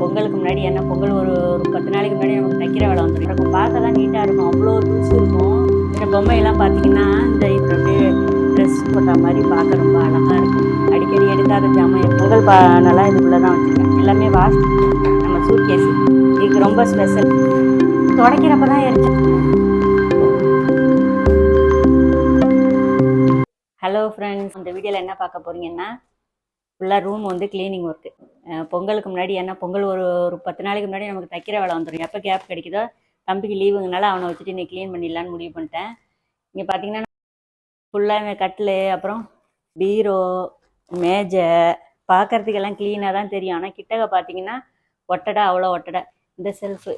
பொங்கலுக்கு முன்னாடி என்ன பொங்கல் ஒரு ஒரு பத்து நாளைக்கு முன்னாடி நமக்கு தைக்கிற வேலை வந்துடும் இருக்கும் பார்க்க தான் நீட்டாக இருக்கும். அவ்வளோ தூசு இருக்கும். இந்த பொம்மையெல்லாம் பார்த்தீங்கன்னா இந்த இது அப்படியே ட்ரெஸ் போட்ட மாதிரி பார்க்க ரொம்ப அழகாக இருக்கும். அடிக்கடி எடுக்காத ஜாமான். பொங்கல் பா நல்லா இதுக்குள்ளே தான் வச்சுருக்கேன். எல்லாமே வாஸ்ட் நம்ம சூட்கேஸ் இதுக்கு ரொம்ப ஸ்பெஷல் துடைக்கிறப்ப தான் இருக்கு ஹலோ ஃப்ரெண்ட்ஸ் இந்த வீடியோவில் என்ன பார்க்க போகிறீங்கன்னா ஃபுல்லாக ரூம் வந்து க்ளீனிங் ஒர்க்கு பொங்கலுக்கு முன்னாடி என்ன பொங்கல் ஒரு ஒரு பத்து நாளைக்கு முன்னாடி நமக்கு தைக்கிற வேலை வந்துடும் எப்போ கேப் கிடைக்குதோ தம்பிக்கு லீவுங்கனால அவனை வச்சுட்டு இன்னைக்கு க்ளீன் பண்ணிடலான்னு முடிவு பண்ணிட்டேன். இங்கே பார்த்தீங்கன்னா ஃபுல்லாக கட்டில் அப்புறம் பீரோ மேஜை பார்க்கறதுக்கெல்லாம் க்ளீனாக தான் தெரியும். ஆனால் கிட்டக பார்த்தீங்கன்னா ஒட்டடை அவ்வளோ ஒட்டடை. இந்த செல்ஃபு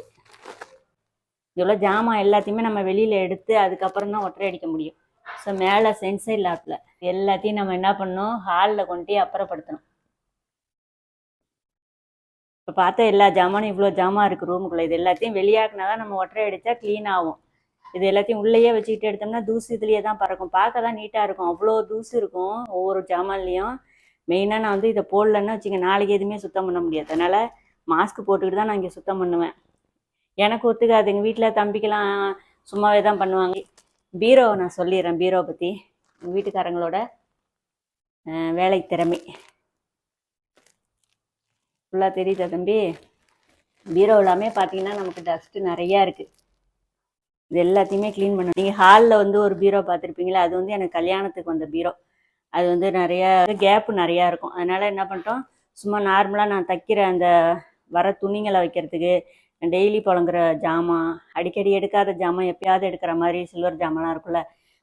இவ்வளோ ஜாமான் எல்லாத்தையுமே நம்ம வெளியில் எடுத்து அதுக்கப்புறம் தான் ஒட்டரை அடிக்க முடியும். ஸோ மேலே சென்சை லாப்பில் எல்லாத்தையும் நம்ம என்ன பண்ணணும் ஹாலில் கொண்டு அப்புறப்படுத்தணும். இப்போ பார்த்தா எல்லா ஜாமானும் இவ்வளோ ஜாமான் இருக்குது ரூமுக்குள்ளே இது எல்லாத்தையும் வெளியாக்குனா தான் நம்ம ஒற்றை அடித்தா க்ளீன் ஆகும். இது எல்லாத்தையும் உள்ளேயே வச்சுக்கிட்டு எடுத்தோம்னா தூசு இதுலேயே தான் பறக்கும். பார்க்க தான் நீட்டாக இருக்கும். அவ்வளோ தூசு இருக்கும் ஒவ்வொரு ஜாமான்லேயும். மெயினாக நான் வந்து இதை போடலன்னு வச்சுங்க நாளைக்கு எதுவுமே சுத்தம் பண்ண முடியாது. அதனால் மாஸ்க் போட்டுக்கிட்டு தான் நான் இங்கே சுத்தம் பண்ணுவேன். எனக்கு ஒத்துக்காது எங்கள் வீட்டில் தம்பிக்கெல்லாம் சும்மாவே தான் பண்ணுவாங்க. பீரோவை நான் சொல்லிடுறேன். பீரோவை பற்றி எங்கள் வீட்டுக்காரங்களோட வேலை திறமை ஃபுல்லாக தெரியுதா தம்பி? பீரோ எல்லாமே பார்த்தீங்கன்னா நமக்கு டஸ்ட்டு நிறையா இருக்குது இது எல்லாத்தையுமே க்ளீன் பண்ணணும். நீங்கள் ஹாலில் வந்து ஒரு பீரோ பார்த்துருப்பீங்களா அது வந்து எனக்கு கல்யாணத்துக்கு வந்த பீரோ. அது வந்து நிறையா கேப்பு நிறையா இருக்கும். அதனால் என்ன பண்ணிட்டோம் சும்மா நார்மலாக நான் தைக்கிற அந்த வர துணிங்களை வைக்கிறதுக்கு டெய்லி புழங்குற ஜாமான் அடிக்கடி எடுக்காத ஜாமான் எப்பயாவது எடுக்கிற மாதிரி சில்வர் ஜாமான்லாம் இருக்குல்ல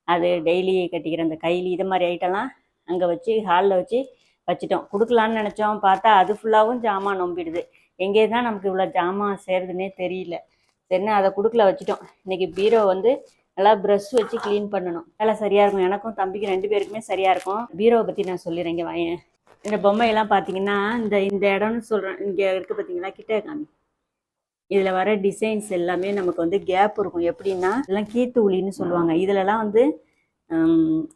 அது டெய்லி கட்டிக்கிற அந்த கைலி இது மாதிரி ஐட்டம்லாம் அங்கே வச்சு ஹாலில் வச்சு வச்சுட்டோம். கொடுக்கலான்னு நினச்சோம். பார்த்தா அது ஃபுல்லாகவும் ஜாமான் நம்பிடுது. எங்கே தான் நமக்கு இவ்வளோ ஜாமான் சேருதுன்னே தெரியல. சரின்னு அதை கொடுக்கல வச்சுட்டோம். இன்னைக்கு பீரோ வந்து நல்லா ப்ரஷ் வச்சு க்ளீன் பண்ணணும். நல்லா சரியாக இருக்கும். எனக்கும் தம்பிக்கு ரெண்டு பேருக்குமே சரியாக இருக்கும். பீரோவை பற்றி நான் சொல்லிடுறேன் இங்கே வாயேன். இந்த பொம்மையெல்லாம் பார்த்தீங்கன்னா இந்த இந்த இடம்னு சொல்கிறேன் இங்கே இருக்குது பார்த்தீங்களா கிட்ட காமி. இதில் வர டிசைன்ஸ் எல்லாமே நமக்கு வந்து கேப் இருக்கும். எப்படின்னா இதெல்லாம் கீத்துளின்னு சொல்லுவாங்க. இதுலலாம் வந்து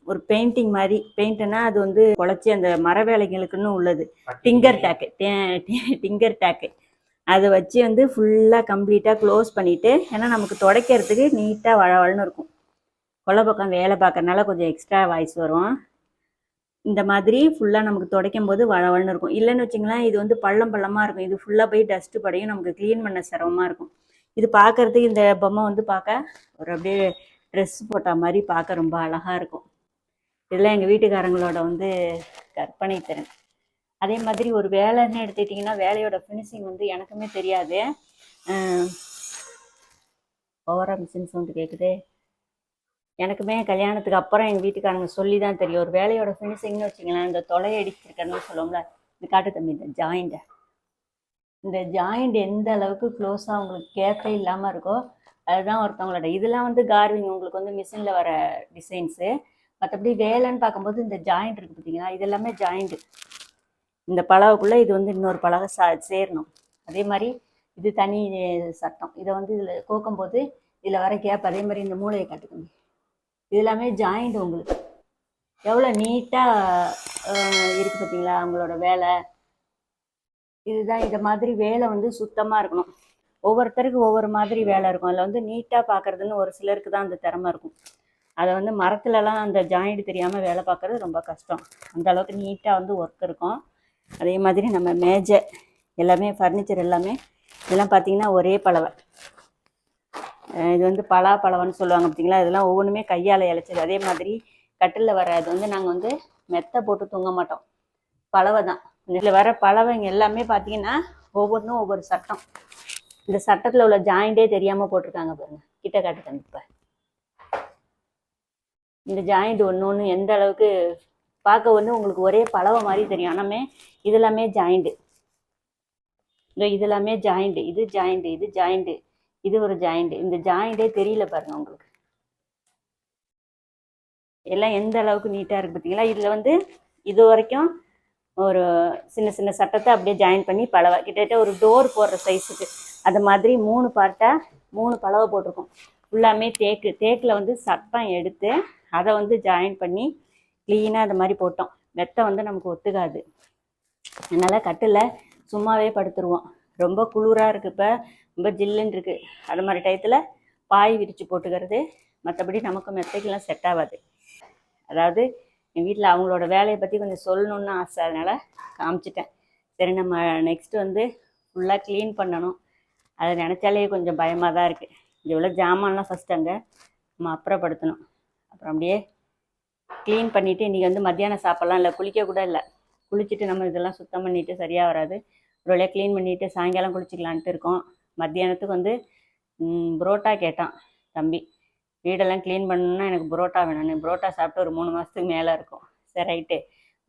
ஒரு பெயிண்டிங் மாதிரி பெயிண்ட்னா அது வந்து குழச்சி அந்த மர வேலைகளுக்குன்னு உள்ளது. டிங்கர் டேக்கு டிங்கர் டேக்கு அதை வச்சு வந்து ஃபுல்லாக கம்ப்ளீட்டாக க்ளோஸ் பண்ணிவிட்டு ஏன்னா நமக்கு துடைக்கிறதுக்கு நீட்டாக வளவளன்னு இருக்கும். கொல்லை பக்கம் வேலை பார்க்கறனால கொஞ்சம் எக்ஸ்ட்ரா வாய்ஸ் வரும். இந்த மாதிரி ஃபுல்லாக நமக்கு துடைக்கும் போது வளவளன்னு இருக்கும். இல்லைன்னு வச்சிங்களேன் இது வந்து பள்ளம் பள்ளமாக இருக்கும். இது ஃபுல்லாக போய் டஸ்ட்டு படையும் நமக்கு க்ளீன் பண்ண சிரமமாக இருக்கும். இது பார்க்கறதுக்கு இந்த பொம்மை வந்து பார்க்க ஒரு அப்படியே ட்ரெஸ் போட்ட மாதிரி பார்க்க ரொம்ப அழகாக இருக்கும். இதெல்லாம் எங்கள் வீட்டுக்காரங்களோட வந்து கற்பனை திறன். அதே மாதிரி ஒரு வேலைன்னு எடுத்துக்கிட்டிங்கன்னா வேலையோட ஃபினிஷிங் வந்து எனக்குமே தெரியாது. ஓவரா மிஷின் சவுண்டு கேட்குது எனக்குமே கல்யாணத்துக்கு அப்புறம் எங்கள் வீட்டுக்காரங்க சொல்லி தான் தெரியும். ஒரு வேலையோட ஃபினிஷிங்னு வச்சுங்களேன் இந்த தொலை அடிச்சிருக்கேன்னு சொல்லுவோம்ல இந்த காட்டு தம்பி இந்த ஜாயிண்ட்டை இந்த ஜாயிண்ட் எந்த அளவுக்கு க்ளோஸாக உங்களுக்கு கேப்பே இல்லாமல் இருக்கோ அதுதான் ஒருத்தவங்களோட. இதெல்லாம் வந்து கார்விங் உங்களுக்கு வந்து மிஷினில் வர டிசைன்ஸு மற்றபடி வேலைன்னு பார்க்கும்போது இந்த ஜாயிண்ட் இருக்குது பார்த்தீங்களா? இது எல்லாமே ஜாயிண்ட்டு இந்த பலகைக்குள்ளே இது வந்து இன்னொரு பலகை சா சேரணும். அதே மாதிரி இது தனி சட்டம் இதை வந்து இதில் கோக்கும்போது இதில் வர கேப் அதே மாதிரி இந்த மூளையை காட்டுக்கோங்க இது எல்லாமே ஜாயிண்ட் உங்களுக்கு எவ்வளோ நீட்டாக இருக்குது பார்த்தீங்களா? அவங்களோட வேலை. இதுதான் இதை மாதிரி வேலை வந்து சுத்தமாக இருக்கணும். ஒவ்வொருத்தருக்கு ஒவ்வொரு மாதிரி வேலை இருக்கும். அதில் வந்து நீட்டாக பார்க்குறதுன்னு ஒரு சிலருக்கு தான் அந்த திறமை இருக்கும். அதை வந்து மரத்துலலாம் அந்த ஜாயிண்ட் தெரியாமல் வேலை பார்க்குறது ரொம்ப கஷ்டம். அந்த அளவுக்கு நீட்டாக வந்து ஒர்க் இருக்கும். அதே மாதிரி நம்ம மேஜை எல்லாமே ஃபர்னிச்சர் எல்லாமே இதெல்லாம் பார்த்தீங்கன்னா ஒரே பலவை. இது வந்து பலா பழவன்னு சொல்லுவாங்க பார்த்தீங்களா இதெல்லாம் ஒவ்வொன்றுமே கையால் இழைச்சது. அதே மாதிரி கட்டிலில் வர அது வந்து நாங்கள் வந்து மெத்தை போட்டு தூங்க மாட்டோம். பலவை தான். இதில் வர பலவைங்க எல்லாமே பார்த்தீங்கன்னா ஒவ்வொன்றும் ஒவ்வொரு சட்டம். இந்த சட்டத்தில் உள்ள ஜாயிண்டே தெரியாமல் போட்டிருக்காங்க பாருங்க. கிட்ட காட்டு தம்பிப்ப இந்த ஜாயிண்ட் ஒன்று ஒன்று எந்த அளவுக்கு பார்க்க வந்து உங்களுக்கு ஒரே பலவை மாதிரி தெரியும். ஆனாமே இதெல்லாமே ஜாயிண்ட்டு இந்த இதெல்லாமே ஜாயிண்ட்டு இது ஜாயிண்ட்டு இது ஜாயிண்ட்டு இது ஒரு ஜாயிண்ட் இந்த ஜாயிண்டே தெரியல பாருங்க உங்களுக்கு. எல்லாம் எந்த அளவுக்கு நீட்டாக இருக்கு பார்த்தீங்களா இதில் வந்து இது வரைக்கும் ஒரு சின்ன சின்ன சட்டத்தை அப்படியே ஜாயின் பண்ணி பலவை கிட்டத்தட்ட ஒரு டோர் போடுற சைஸுக்கு அது மாதிரி மூணு பார்ட்டாக மூணு பலவை போட்டிருக்கோம். ஃபுல்லாமே தேக்கு தேக்கில் வந்து சட்டம் எடுத்து அதை வந்து ஜாயின் பண்ணி க்ளீனாக அது மாதிரி போட்டோம். மெத்தை வந்து நமக்கு ஒத்துக்காது. அதனால் கட்டில் சும்மாவே படுத்துருவோம். ரொம்ப குளிராக இருக்குது இப்போ. ரொம்ப ஜில்லுன்னு இருக்குது அது மாதிரி டயத்தில் பாய் விரித்து போட்டுக்கிறது. மற்றபடி நமக்கு மெத்தைக்கெல்லாம் செட் ஆகாது. அதாவது என் வீட்டில் அவங்களோட வேலையை பற்றி கொஞ்சம் சொல்லணுன்னு ஆசை. அதனால் காமிச்சிட்டேன். சரி நம்ம நெக்ஸ்ட் வந்து ஃபுல்லாக க்ளீன் பண்ணணும். அதை நினச்சாலே கொஞ்சம் பயமாக தான் இருக்குது இவ்வளோ ஜாமான்லாம் ஃபஸ்ட் அங்கே நம்ம அப்புறப்படுத்தணும். அப்புறம் அப்படியே க்ளீன் பண்ணிவிட்டு இன்றைக்கி வந்து மத்தியானம் சாப்பிட்லாம் இல்லை குளிக்க கூட இல்லை. குளிச்சுட்டு நம்ம இதெல்லாம் சுத்தம் பண்ணிவிட்டு சரியாக வராது. ஒரு வழியாக க்ளீன் பண்ணிவிட்டு சாயங்காலம் குளிச்சிக்கலான்ட்டு இருக்கோம். மத்தியானத்துக்கு வந்து புரோட்டா கேட்டான் தம்பி. வீடெல்லாம் க்ளீன் பண்ணணும்னா எனக்கு புரோட்டா வேணும்னு புரோட்டா சாப்பிட்டு ஒரு மூணு மாதத்துக்கு மேலே இருக்கும். சரி ரைட்டு.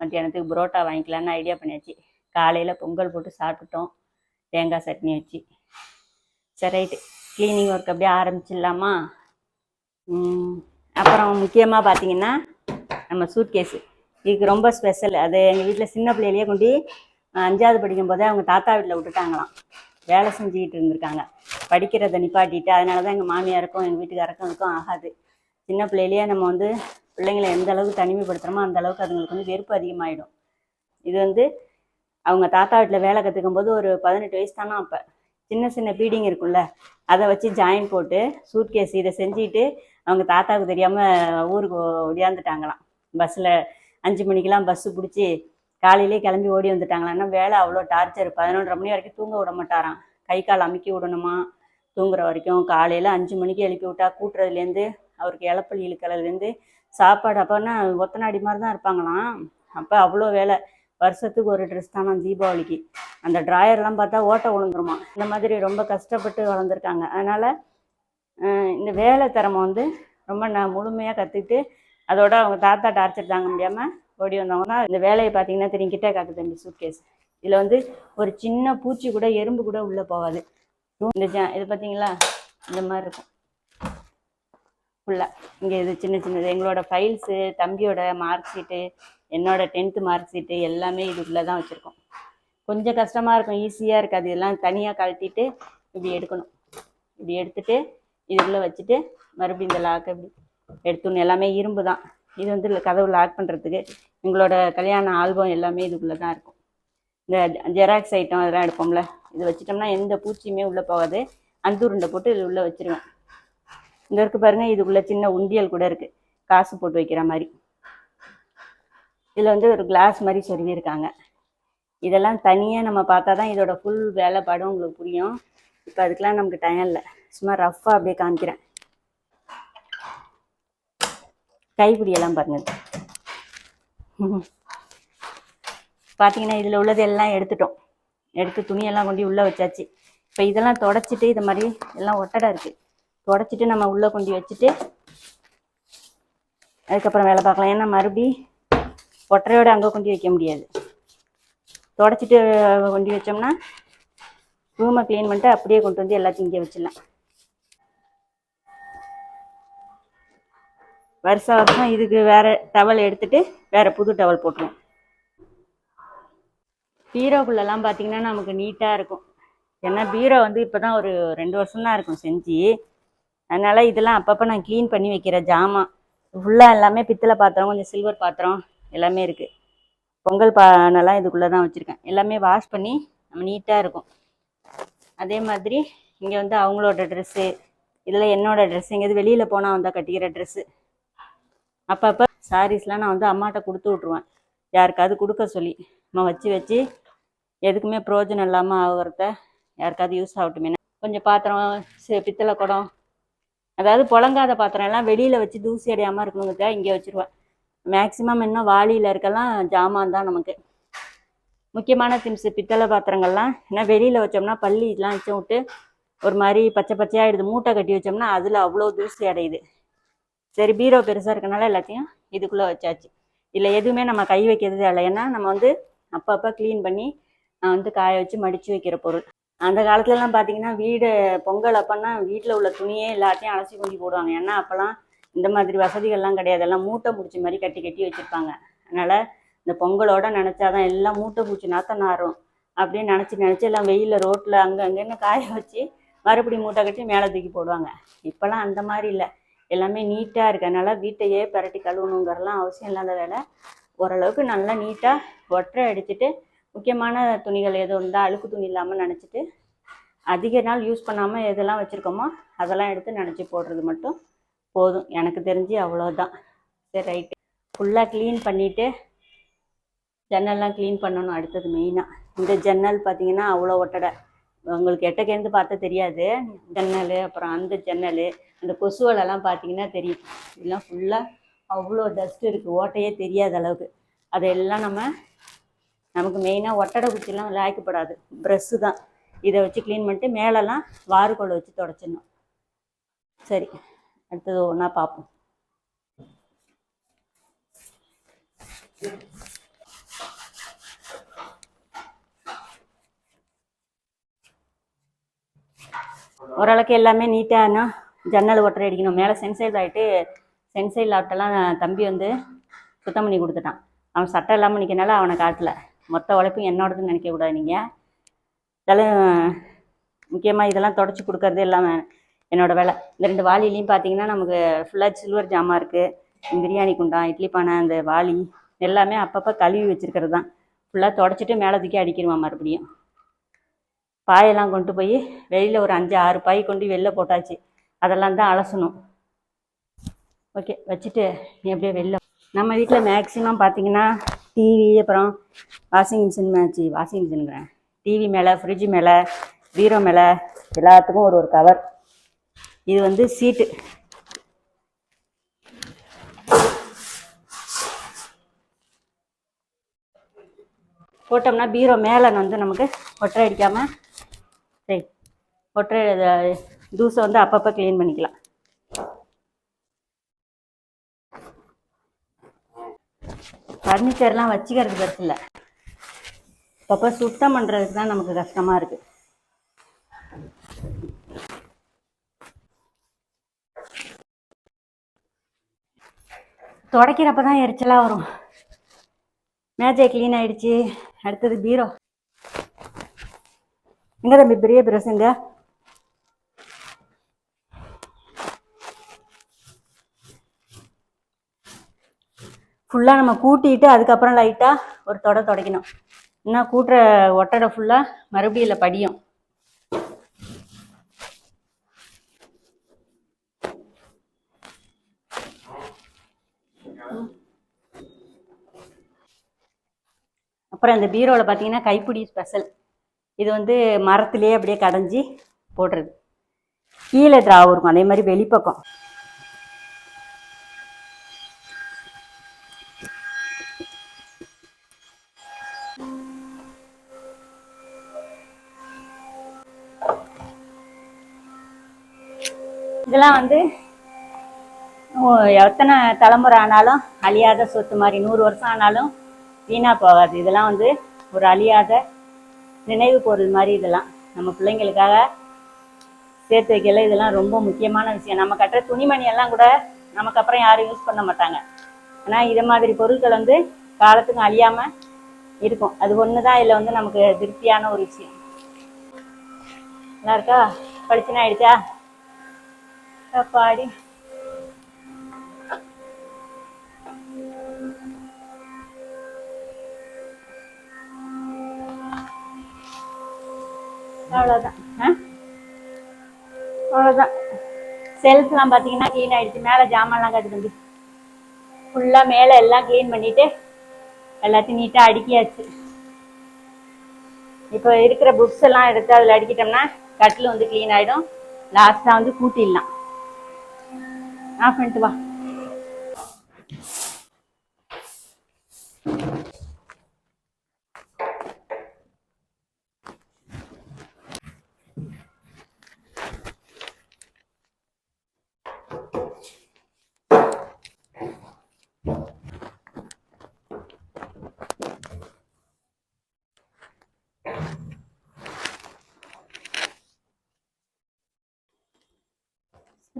மத்தியானத்துக்கு புரோட்டா வாங்கிக்கலான்னு ஐடியா பண்ணியாச்சு. காலையில் பொங்கல் போட்டு சாப்பிட்டுட்டோம். தேங்காய் சட்னி வச்சு. சரி ரைட்டு. க்ளீனிங் ஒர்க் அப்படியே ஆரம்பிச்சிடலாமா? அப்புறம் முக்கியமாக பார்த்தீங்கன்னா நம்ம சூட்கேஸு இதுக்கு ரொம்ப ஸ்பெஷல் அது எங்கள் வீட்டில் சின்ன பிள்ளையிலேயே கொண்டு அஞ்சாவது படிக்கும் போதே அவங்க தாத்தா வீட்டில் விட்டுட்டாங்களாம். வேலை செஞ்சுக்கிட்டு இருந்திருக்காங்க. படிக்கிறத நிப்பாட்டிட்டு அதனால தான் எங்கள் மாமியாருக்கும் எங்கள் வீட்டுக்காரருக்கும் இருக்கும் ஆகாது. சின்ன பிள்ளையிலேயே நம்ம வந்து பிள்ளைங்களை எந்த அளவுக்கு தனிமைப்படுத்துகிறோமோ அந்த அளவுக்கு அதுங்களுக்கு வந்து வெறுப்பு அதிகமாகிடும் இது வந்து அவங்க தாத்தா வீட்டில் வேலை கற்றுக்கும் போது ஒரு பதினெட்டு வயசு தானே அப்போ. சின்ன சின்ன பீடிங் இருக்குல்ல அதை வச்சு ஜாயின் போட்டு சூட்கேஸ் இதை செஞ்சுட்டு அவங்க தாத்தாவுக்கு தெரியாமல் ஊருக்கு ஒடியாந்துட்டாங்களாம். பஸ்ஸில் அஞ்சு மணிக்கெலாம் பஸ்ஸு பிடிச்சி காலையிலே கிளம்பி ஓடி வந்துட்டாங்களான்னா வேலை அவ்வளோ டார்ச்சர் பதினொன்றரை மணி வரைக்கும் தூங்க விட மாட்டாராம். கை கால் அமுக்கி விடணுமா? தூங்குற வரைக்கும் காலையில் அஞ்சு மணிக்கு எழுப்பி விட்டா கூட்டுறதுலேருந்து அவருக்கு இளப்பள்ளி இழுக்கிறதுலேருந்து சாப்பாடு அப்போனா ஒத்தனாடி மாதிரி தான் இருப்பாங்களாம். அப்போ அவ்வளோ வேலை. வருஷத்துக்கு ஒரு ட்ரெஸ் தான் தீபாவளிக்கு. அந்த ட்ராயர்லாம் பார்த்தா ஓட்டை விழுந்துருமா இந்த மாதிரி ரொம்ப கஷ்டப்பட்டு வளர்ந்துருக்காங்க. அதனால் இந்த வேலை திறமை வந்து ரொம்ப நான் முழுமையாக கற்றுக்கிட்டு அதோட அவங்க தாத்தா டார்ச்சர் தாங்க முடியாமல் ஓடி வந்தவங்கன்னா இந்த வேலையை பார்த்தீங்கன்னா தெரியும். கிட்டே காட்டு தம்பி சூட்கேஸ் இதில் வந்து ஒரு சின்ன பூச்சி கூட எறும்பு கூட உள்ளே போகாது. இந்த ஜ இது பார்த்தீங்களா? இந்த மாதிரி இருக்கும். ஃபுல்லாக இங்கே இது சின்ன சின்னது. எங்களோட ஃபைல்ஸு தம்பியோட மார்க் ஷீட்டு என்னோட டென்த்து மார்க் ஷீட்டு எல்லாமே இதுக்குள்ளே தான் வச்சுருக்கோம். கொஞ்சம் கஷ்டமாக இருக்கும் ஈஸியாக இருக்காது. இதெல்லாம் தனியாக கழட்டிட்டு இப்படி எடுக்கணும். இப்படி எடுத்துட்டு இதுக்குள்ளே வச்சுட்டு மறுபடியும் இந்த லாக்கை இப்படி எடுத்துடணும். எல்லாமே இரும்பு தான். இது வந்து கதவு லாக் பண்ணுறதுக்கு எங்களோட கல்யாண ஆல்பம் எல்லாமே இதுக்குள்ளே தான் இருக்கும். இந்த ஜெராக்ஸ் ஐட்டம் அதெல்லாம் எடுப்போம்ல இது வச்சிட்டோம்னா எந்த பூச்சியுமே உள்ளே போகாது. அந்தூருண்டை போட்டு இது உள்ளே வச்சிருவேன். இந்த இருக்கு பாருங்கள் இதுக்குள்ளே சின்ன உண்டியல் கூட இருக்குது காசு போட்டு வைக்கிற மாதிரி. இதில் வந்து ஒரு கிளாஸ் மாதிரி சொருவிருக்காங்க இதெல்லாம் தனியாக நம்ம பார்த்தா தான் இதோட ஃபுல் வேலைப்பாடும் உங்களுக்கு புரியும். இப்போ அதுக்கெலாம் நமக்கு டைம் இல்லை. சும்மா ரஃப்பாக அப்படியே காமிக்கிறேன். கைப்பிடியெல்லாம் பாருங்கள் பார்த்தீங்கன்னா இதில் உள்ளது எல்லாம் எடுத்துட்டோம். எடுத்து துணியெல்லாம் கொண்டு உள்ளே வச்சாச்சு. இப்போ இதெல்லாம் தொடச்சிட்டு இது மாதிரி எல்லாம் ஒட்டடை இருக்குது தொடச்சிட்டு நம்ம உள்ளே கொண்டு வச்சுட்டு அதுக்கப்புறம் வேலை பார்க்கலாம். ஏன்னா மறுபடி ஒட்டரையோடு அங்கே கொண்டு வைக்க முடியாது. தொடச்சிட்டு கொண்டு வச்சோம்னா ரூமை க்ளீன் பண்ணிட்டு அப்படியே கொண்டு வந்து எல்லாத்தையும் இங்கே வச்சிடலாம். வருஷ வருஷம் இதுக்கு வேற டவல் எடுத்துட்டு வேற புது டவல் போட்டுருவோம். பீரோக்குள்ளெல்லாம் பார்த்தீங்கன்னா நமக்கு நீட்டாக இருக்கும். ஏன்னா பீரோ வந்து இப்போ தான் ஒரு ரெண்டு வருஷம் தான் இருக்கும் செஞ்சு. அதனால் இதெல்லாம் அப்பப்போ நான் க்ளீன் பண்ணி வைக்கிற ஜாமான். ஃபுல்லாக எல்லாமே பித்தளை பாத்திரம் கொஞ்சம் சில்வர் பாத்திரம் எல்லாமே இருக்குது பொங்கல் பானெல்லாம் இதுக்குள்ளே தான் வச்சுருக்கேன். எல்லாமே வாஷ் பண்ணி நம்ம நீட்டாக இருக்கும். அதே மாதிரி இங்கே வந்து அவங்களோட ட்ரெஸ்ஸு இதில் என்னோடய ட்ரெஸ் எங்கேயாவது வெளியில் போனால் வந்தால் கட்டிக்கிற ட்ரெஸ்ஸு அப்பப்போ சாரீஸ்லாம் நான் வந்து அம்மாட்ட கொடுத்து விட்ருவேன் யாருக்காவது கொடுக்க சொல்லி. நம்ம வச்சு வச்சு எதுக்குமே ப்ரோஜனம் இல்லாமல் ஆகுறத யாருக்காவது யூஸ் ஆகட்டுமே கொஞ்சம் பாத்திரம் பித்தளை குடம் அதாவது புழங்காத பாத்திரம் எல்லாம் வெளியில் வச்சு தூசி அடையாமல் இருக்கணுங்கிறதுக்காக இங்கே வச்சுருவேன். மேக்ஸிமம் இன்னும் வாளியில் இருக்கலாம் ஜாமான் தான் நமக்கு. முக்கியமான திங்ஸ் பித்தளை பாத்திரங்கள்லாம் ஏன்னா வெளியில் வச்சோம்னா பள்ளி இதெல்லாம் வச்சு விட்டு ஒரு மாதிரி பச்சை பச்சையாகிடுது மூட்டை கட்டி வச்சோம்னா அதில் அவ்வளோ தூசி அடையுது. சரி பீரோ பெருசாக இருக்கனால எல்லாத்தையும் இதுக்குள்ளே வச்சாச்சு. இதில் எதுவுமே நம்ம கை வைக்கிறது இல்லை. ஏன்னா நம்ம வந்து அப்பப்போ க்ளீன் பண்ணி நான் வந்து காய வச்சு மடித்து வைக்கிற பொருள். அந்த காலத்துலலாம் பார்த்தீங்கன்னா வீடு பொங்கல் அப்போன்னா வீட்டில் உள்ள துணியே எல்லாத்தையும் அலசி கொண்டு போடுவாங்க. ஏன்னா அப்போல்லாம் இந்த மாதிரி வசதிகள்லாம் கிடையாது. எல்லாம் மூட்டை பிடிச்சி மாதிரி கட்டி கட்டி வச்சுருப்பாங்க. அதனால் இந்த பொங்கலோட நினச்சாதான் எல்லாம் மூட்டை பூச்சி நாத்தம் நாரும் அப்படின்னு நினச்சி நினச்சி எல்லாம் வெயிலில் ரோட்டில் அங்கே அங்கேன்னு காய வச்சு மறுபடியும் மூட்டை கட்டி மேலே தூக்கி போடுவாங்க. இப்போல்லாம் அந்த மாதிரி இல்லை. எல்லாமே நீட்டாக இருக்கறனால வீட்டையே பரட்டி கழுவணுங்கிறலாம் அவசியம் இல்லாத வேலை. ஓரளவுக்கு நல்லா நீட்டாக ஒற்றை அடிச்சுட்டு முக்கியமான துணிகள் எதுவும் இருந்தால் அழுக்கு துணி இல்லாமல் நினச்சிட்டு அதிக நாள் யூஸ் பண்ணாமல் எதெல்லாம் வச்சுருக்கோமோ அதெல்லாம் எடுத்து நினச்சி போடுறது மட்டும். போதும். எனக்கு தெரிஞ்சு அவ்வளோதான் சரி ரைட்டு ஃபுல்லாக க்ளீன் பண்ணிவிட்டு ஜன்னல்லாம் க்ளீன் பண்ணணும். அடுத்தது மெயினாக இந்த ஜன்னல் பார்த்தீங்கன்னா அவ்வளோ ஒட்டடை. உங்களுக்கு எட்டக்கேந்து பார்த்தா தெரியாது. ஜன்னல் அப்புறம் அந்த ஜன்னல் அந்த கொசுவலெல்லாம் பார்த்தீங்கன்னா தெரியும். இதெல்லாம் ஃபுல்லாக அவ்வளோ டஸ்ட் இருக்குது ஓட்டையே தெரியாத அளவுக்கு. அதெல்லாம் நம்ம நமக்கு மெயினாக ஒட்டடை குச்சிலாம் லாய்க்கப்படாது. ப்ரெஸ்ஸு தான். இதை வச்சு க்ளீன் பண்ணிட்டு மேலெல்லாம் வாறுகோல் வச்சு தொடச்சிடணும். சரி. அடுத்தது ஒன்றா பார்ப்போம். ஓரளவுக்கு எல்லாமே நீட்டானா ஜன்னல் ஒட்டரை அடிக்கணும். மேலே சென்சைல் ஆகிட்டு சென்சைல் லாட்டெல்லாம் தம்பி வந்து சுத்தம் பண்ணி கொடுத்துட்டான். அவன் சட்டை இல்லாமல் நிற்கனால அவனை காட்டல மொத்த உழைப்பும் என்னோடதுன்னு நினைக்கக்கூடாது நீங்கள் இதெல்லாம் முக்கியமாக இதெல்லாம் தொடச்சி கொடுக்கறது எல்லாமே என்னோட வேலை. இந்த ரெண்டு வாளிலையும் பார்த்தீங்கன்னா நமக்கு ஃபுல்லாக சில்வர் ஜாமான் இருக்குது பிரியாணி குண்டான் இட்லி பானை அந்த வாளி எல்லாமே அப்பப்போ கழுவி வச்சுருக்கிறது தான் ஃபுல்லாக தொடச்சிட்டு மேலே தூக்கி அடிக்கிடுவான் மறுபடியும். பாயெல்லாம் கொண்டு போய் வெளியில் ஒரு அஞ்சு ஆறு பாய் கொண்டு வெளில போட்டாச்சு. அதெல்லாம் தான் அலசணும். ஓகே வச்சுட்டு நீ வெளில நம்ம வீட்டில் மேக்ஸிமம் பார்த்தீங்கன்னா டிவி அப்புறம் வாஷிங் மிஷின் மேட்ச்சு வாஷிங் மிஷின்ங்கிறேன் டிவி மேலே ஃப்ரிட்ஜ் மேலே பீரோ மேலே எல்லாத்துக்கும் ஒரு ஒரு கவர் இது வந்து சீட்டு. போட்டோம்னா பீரோ மேலே வந்து நமக்கு ஒற்றை அடிக்காமல் சரி ஒற்றை தூசை வந்து அப்பப்போ க்ளீன் பண்ணிக்கலாம். ஃபர்னிச்சர்லாம் வச்சுக்கிறது பெருசு இல்லை. அப்பப்போ சுத்தம் பண்ணுறதுக்கு தான் நமக்கு கஷ்டமாக இருக்குது துடைக்கிறப்ப தான் எரிச்சலாக வரும். மேஜை க்ளீன் ஆயிடுச்சு. அடுத்தது பீரோ. எங்க தம்பி? பெரிய பிரசங்க ஃபுல்லாக நம்ம கூட்டிட்டு அதுக்கப்புறம் லைட்டாக ஒரு தொடை துடைக்கணும். இன்னும் கூட்டுற ஒட்டடை ஃபுல்லாக மறுபடியும் இல்லை படியும். அப்புறம் இந்த பீரோவில் பார்த்தீங்கன்னா கைப்பிடி ஸ்பெஷல். இது வந்து மரத்துலேயே அப்படியே கடைஞ்சி போடுறது. கீழே ட்ராவும் இருக்கும். அதே மாதிரி வெளிப்பக்கம். இதெல்லாம் வந்து எத்தனை தலைமுறை ஆனாலும் அழியாத சொத்து மாதிரி நூறு வருஷம் ஆனாலும் வீணாக போகாது. இதெல்லாம் வந்து ஒரு அழியாத நினைவு பொருள் மாதிரி இதெல்லாம். நம்ம பிள்ளைங்களுக்காக சேர்த்து வைக்கல. இதெல்லாம் ரொம்ப முக்கியமான விஷயம். நம்ம கட்டுற துணிமணி எல்லாம் கூட நமக்கு அப்புறம் யாரும் யூஸ் பண்ண மாட்டாங்க. ஆனால் இது மாதிரி பொருட்கள் வந்து காலத்துக்கும் அழியாமல் இருக்கும். அது ஒன்று தான் இதில் வந்து நமக்கு திருப்தியான ஒரு விஷயம். நல்லா இருக்கா? படிச்சுன்னா ஆயிடுச்சா? பாடி அவ்வளோதான் ஆ? அவ்வளோதான் செல்ஃப்லாம் பார்த்தீங்கன்னா க்ளீன் ஆயிடுச்சு. மேலே ஜாமான்லாம் காட்டு தம்பி. ஃபுல்லாக மேலே எல்லாம் க்ளீன் பண்ணிட்டு எல்லாத்தையும் நீட்டாக அடுக்கியாச்சு. இப்போ இருக்கிற புக்ஸ் எல்லாம் எடுத்து அதில் அடிக்கிட்டோம்னா கட்டில் வந்து க்ளீன் ஆகிடும் லாஸ்ட்டாக வந்து கூட்டிடலாம். ஆஃப் பண்ணிட்டு வா?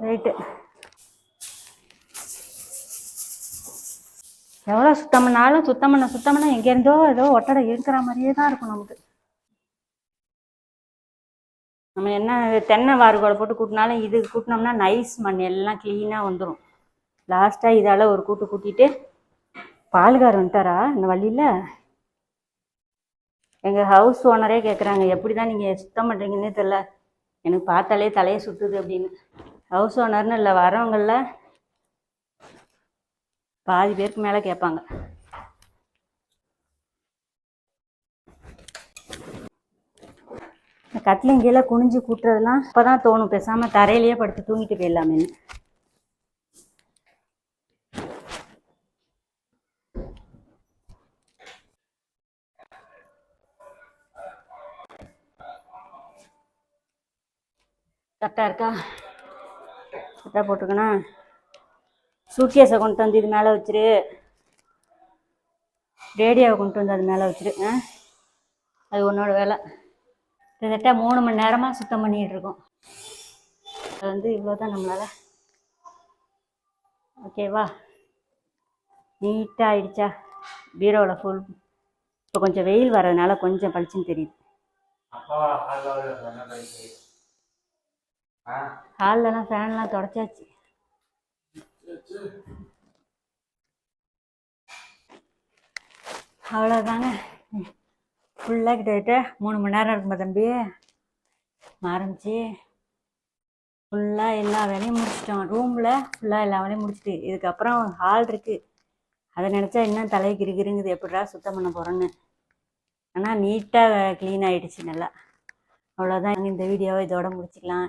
ரைட்டு எவ்வளோ சுத்தம் பண்ணாலும் சுத்தம் பண்ண சுத்தம் பண்ண எங்கேருந்தோ ஏதோ ஒட்டடை இருக்கிற மாதிரியே தான் இருக்கும் நமக்கு. நம்ம என்ன தென்னை வாறுகோலை போட்டு கூட்டினாலும் இது கூட்டினோம்னா நைஸ் மண் எல்லாம் க்ளீனாக வந்துடும் லாஸ்ட்டாக இதால் ஒரு கூட்டு கூட்டிட்டு பால்கார் வந்துட்டாரா இந்த வழியில்? எங்கள் ஹவுஸ் ஓனரே கேட்குறாங்க எப்படி தான் நீங்கள் சுத்தம் பண்ணுறீங்கன்னே தெரில எனக்கு பார்த்தாலே தலையை சுற்றுது அப்படின்னு. ஹவுஸ் ஓனர்னு இல்லை வரவங்களில் பாதி பேருக்கு மேலே கேட்பாங்க. இந்த கட்டிலிங் கீழே குனிஞ்சு கூட்டுறதுலாம் இப்போ தான் தோணும். பேசாமல் தரையிலேயே படுத்து தூங்கிட்டு போயிடலாமேன்னு. கரெக்டாக இருக்கா? கரெக்டாக போட்டுக்கண்ணா சூட்கேஸை கொண்டு வந்து இது மேலே வச்சிரு. ரேடியோவை கொண்டு வந்து அது மேலே வச்சிரு. அது உன்னோட வேலை. கிட்டத்தட்ட மூணு மணி நேரமாக சுத்தம் பண்ணிகிட்டு இருக்கோம். அது வந்து இவ்வளோ தான் நம்மளால். ஓகேவா நீட்டாக ஆயிடுச்சா பீரோவில் ஃபுல் இப்போ கொஞ்சம் வெயில் வர்றதுனால கொஞ்சம் பளிச்சுன்னு தெரியுது அப்பா ஹாலில் சொன்ன கழிச்சு ஆ ஹால்லலாம் ஃபேன்லாம் தொடச்சாச்சு. அவ்வளோதாங்க ஃபுல்லாக கிட்டத்தட்ட மூணு மணி நேரம் இருக்குமா தம்பி. ஆரம்பிச்சு ஃபுல்லாக எல்லா வேலையும் முடிச்சிட்டோம். ரூமில் ஃபுல்லாக எல்லா வேலையும் முடிச்சிட்டு இதுக்கப்புறம் ஹால் இருக்குது அதை நினச்சா இன்னும் தலைக்கு இருக்குதுங்குது எப்படிடா சுத்தம் பண்ண போகிறோன்னு ஆனால் நீட்டாக க்ளீன் ஆகிடுச்சு நல்லா. அவ்வளோதான் இந்த வீடியோவை இதோட முடிச்சுக்கலாம்.